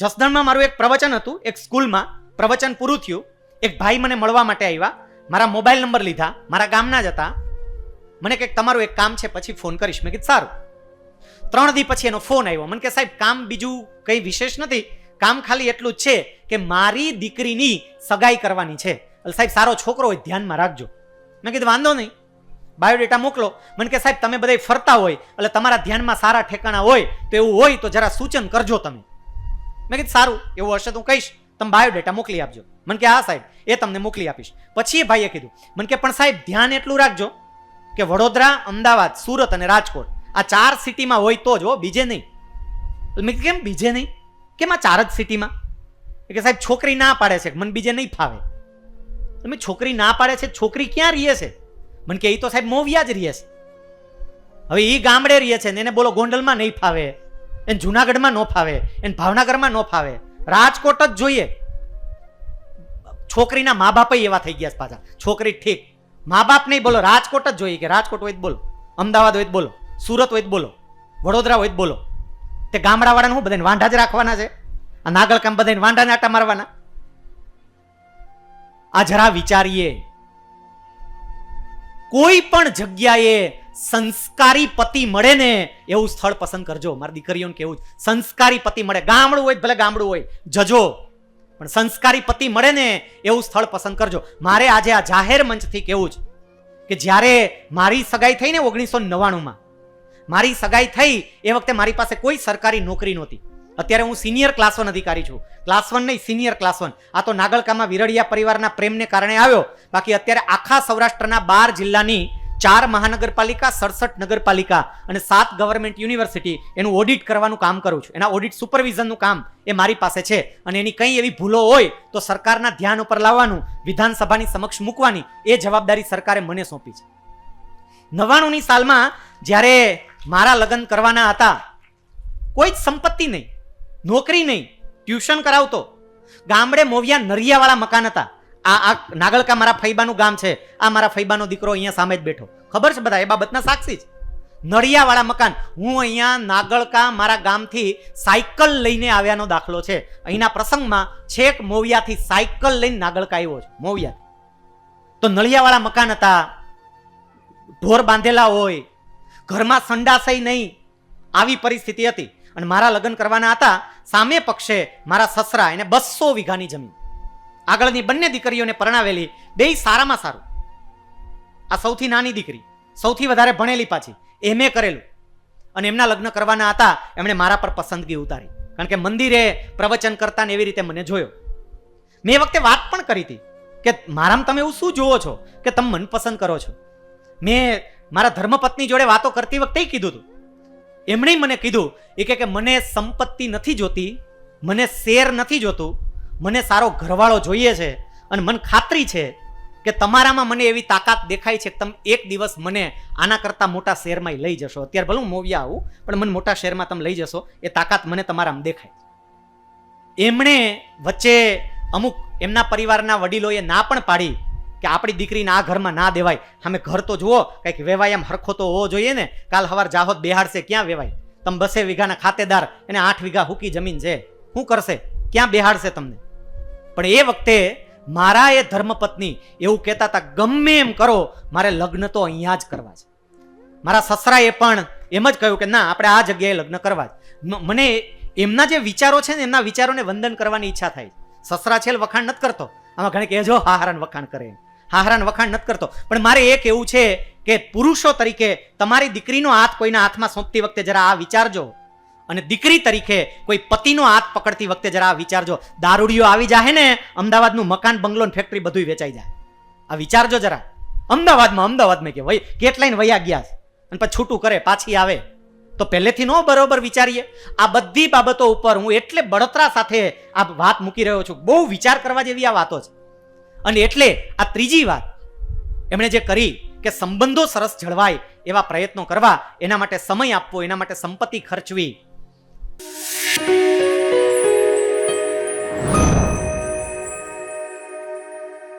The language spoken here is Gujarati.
જસદણમાં મારું એક પ્રવચન હતું, એક સ્કૂલમાં પ્રવચન પૂરું થયું. એક ભાઈ મને મળવા માટે આવ્યા. મારા મોબાઈલ નંબર લીધા. મારા ગામના જ હતા. મને કંઈક તમારું એક કામ છે, પછી ફોન કરીશ. મેં કીધું, સારું. ત્રણ દી પછી એનો ફોન આવ્યો. મને કે, સાહેબ, કામ બીજું કંઈ વિશેષ નથી. કામ ખાલી એટલું જ છે કે મારી દીકરીની સગાઈ કરવાની છે. એટલે સાહેબ, સારો છોકરો હોય, ધ્યાનમાં રાખજો. મેં કીધું, વાંધો નહીં. બાયોડેટા મોકલો. મને કે, સાહેબ, તમે બધા ફરતા હોય, એટલે તમારા ધ્યાનમાં સારા ઠેકાણા હોય, તો એવું હોય, તો જરા સૂચન કરજો તમે. મેં કીધું, સારું, એવું હશે તો હું કહીશ. તમે બાયોડેટા મોકલી આપજો. મને કે, હા, સાહેબ, એ તમને મોકલી આપીશ. પછી એ ભાઈએ કીધું, મને કે, પણ સાહેબ, ધ્યાન એટલું રાખજો કે વડોદરા, અમદાવાદ, સુરત અને રાજકોટ આ ચાર સિટીમાં હોય તો જ હો, બીજે નહીં. મેં કેમ બીજે નહીં? કેમ આ ચાર જ સિટીમાં કે, સાહેબ, છોકરી ના પાડે છે. મને બીજે નહીં ફાવે. તમે છોકરી ના પાડે છે? છોકરી ક્યાં રહીએ છે? મને કે એ તો સાહેબ મોવિયા જ રહીએ છે. હવે એ ગામડે રહીએ છે ને એને બોલો, ગોંડલમાં નહીં ફાવે. એને જુનાગઢમાં ન ફાવે, એને ભાવનગરમાં ન ફાવે. રાજકોટ જ જોઈએ. છોકરીના મા બાપ એવા થઈ ગયા પાછા. છોકરી ઠીક. મા બાપ નહીં બોલો, રાજકોટ જ જોઈએ કે રાજકોટ હોય તો બોલો. અમદાવાદ હોય તો બોલો. સુરત હોય તો બોલો. વડોદરા હોય તો બોલો. તે ગામડાવાળાને હું બધાને વાંઢા જ રાખવાના છે? આ નાગલ કામ બધાને વાંઢાને આટા મારવાના? આ જરા વિચારીએ. કોઈ પણ જગ્યાએ સંસ્કારી પતિ મળે ને એવું સ્થળ પસંદ કરજો. મારી દીકરીઓને કેવું. સંસ્કારી પતિ મળે. ગામડું હોય ભલે ગામડું હોય. જજો. પણ સંસ્કારી પતિ મળે ને એવું સ્થળ પસંદ કરજો. મારે આજે આ જાહેર મંચથી કેવું છે કે જ્યારે મારી સગાઈ થઈ ને ઓગણીસો નવ્વાણુંમાં, મારી સગાઈ થઈ એ વખતે મારી પાસે કોઈ સરકારી નોકરી નહોતી. અત્યારે હું સિનિયર ક્લાસ વન અધિકારી છું. ક્લાસ વન નહીં, સિનિયર ક્લાસ વન. આ તો નાગલકામાં વિરડિયા પરિવારના પ્રેમને કારણે આવ્યો. બાકી અત્યારે આખા સૌરાષ્ટ્રના બાર જિલ્લાની ચાર મહાનગરપાલિકા, સડસઠ નગરપાલિકા અને સાત ગવર્મેન્ટ યુનિવર્સિટી એનું ઓડિટ કરવાનું કામ કરું છું. એના ઓડિટ સુપરવિઝનનું કામ એ મારી પાસે છે. અને એની કંઈ એવી ભૂલો હોય તો સરકારના ધ્યાન ઉપર લાવવાનું, વિધાનસભાની સમક્ષ મૂકવાની એ જવાબદારી સરકારે મને સોંપી છે. નવ્વાણુંની સાલમાં જ્યારે મારા લગ્ન કરવાના હતા, કોઈ જ સંપત્તિ નહીં, નોકરી નહીં, ટ્યુશન કરાવતો, ગામડે મોવિયા નરિયાવાળા મકાન હતા. આ આ નાગલકા મારા ફૈબાનું ગામ છે. આ મારા ફૈબાનો દીકરો અહીંયા સામે જ બેઠો. ખબર છે બધા? એ બાબતના સાક્ષી છે. નરિયાવાળા મકાન. હું અહીંયા નાગળકા મારા ગામથી સાયકલ લઈને આવ્યાનો દાખલો છે. અહીંના પ્રસંગમાં છેક મોવિયાથી સાયકલ લઈને નાગળકા આવ્યો છે. મોવિયા. તો નળિયાવાળા મકાન હતા. ઢોર બાંધેલા હોય. ઘરમાં સંડાસય નહીં. આવી પરિસ્થિતિ હતી. અને મારા લગ્ન કરવાના હતા. સામે પક્ષે મારા સસરા એને બસો વીઘાની જમીન. આગળની બંને દીકરીઓને પરણાવેલી બે સારામાં સારું. આ સૌથી નાની દીકરી, સૌથી વધારે ભણેલી પાછી એમએ કરેલું. અને એમના લગ્ન કરવાના હતા, એમણે મારા પર પસંદગી ઉતારી. કારણ કે મંદિરે પ્રવચન કરતા ને એવી રીતે મને જોયો. મેં એ વખતે વાત પણ કરી હતી કે મારામાં તમે એવું શું જુઓ છો? કે તમે મનપસંદ કરો છો. મેં મારા ધર્મપત્ની જોડે વાતો કરતી વખતે કીધું હતું એમણે મને કીધું એ કે મને સંપત્તિ નથી જોતી, મને શેર નથી જોતું મને સારો ઘરવાળો જોઈએ છે અને મને ખાતરી છે કે તમારામાં મને એવી તાકાત દેખાય છે કે તમે એક દિવસ મને આના કરતાં મોટા શેરમાં લઈ જશો. અત્યારે ભલે હું મોવિયા આવું, પણ મને મોટા શેરમાં તમે લઈ જશો. એ તાકાત મને તમારામાં દેખાય. એમણે વચ્ચે અમુક એમના પરિવારના વડીલોએ ના પણ પાડી કે આપણી દીકરીને આ ઘરમાં ના દેવાય. અમે ઘર તો જુઓ, કંઈક વેવાય એમ હરખો તો હોવો જોઈએ ને. કાલ હવાર જાહોદ બેહાડશે, ક્યાં વેવાય? તમે બસે વીઘાના ખાતેદાર, એને આઠ વીઘા હુકી જમીન છે. શું કરશે? ક્યાં બેહાડશે તમને? પણ એ વખતે મારા એ ધર્મપત્ની એવું કહેતા હતા, ગમે એમ કરો, મારે લગ્ન તો અહીંયા જ કરવા છે. મારા સસરાએ પણ એમ જ કહ્યું કે, ના, આપણે આ જગ્યાએ લગ્ન કરવા જ. મને એમના જે વિચારો છે ને, એમના વિચારોને વંદન કરવાની ઈચ્છા થાય સસરા છેલ વખાણ નથી કરતો. આમાં ઘણી કહેજો હાહારાન વખાણ કરે હાહારાન વખાણ નથી કરતો. પણ મારે એક એવું છે કે પુરુષો તરીકે તમારી દીકરીનો હાથ કોઈના હાથમાં સોંપતી વખતે જરા આ વિચારજો. અને દીકરી તરીકે કોઈ પતિનો હાથ પકડતી વખતે જરા વિચારજો દારૂડીઓ આવી જાય ને, અમદાવાદનું મકાન, બંગલો ફેક્ટરી બધું વેચાઈ જાય. આ વિચારજો જરા. અમદાવાદમાં અમદાવાદમાં કે વય કેટલાય વયા ગયા છે. અને પછી છૂટું કરે, પાછી આવે. તો પહેલેથી ન બરોબર વિચારીએ. આ બધી બાબતો ઉપર હું એટલે બળતરા સાથે આ વાત મૂકી રહ્યો છું. બહુ વિચાર કરવા જેવી આ વાતો છે. અને એટલે આ ત્રીજી વાત, એમણે જે કરી કે સંબંધો સરસ જળવાય એવા પ્રયત્નો કરવા, એના માટે સમય આપવો, એના માટે સંપત્તિ ખર્ચવી Bye.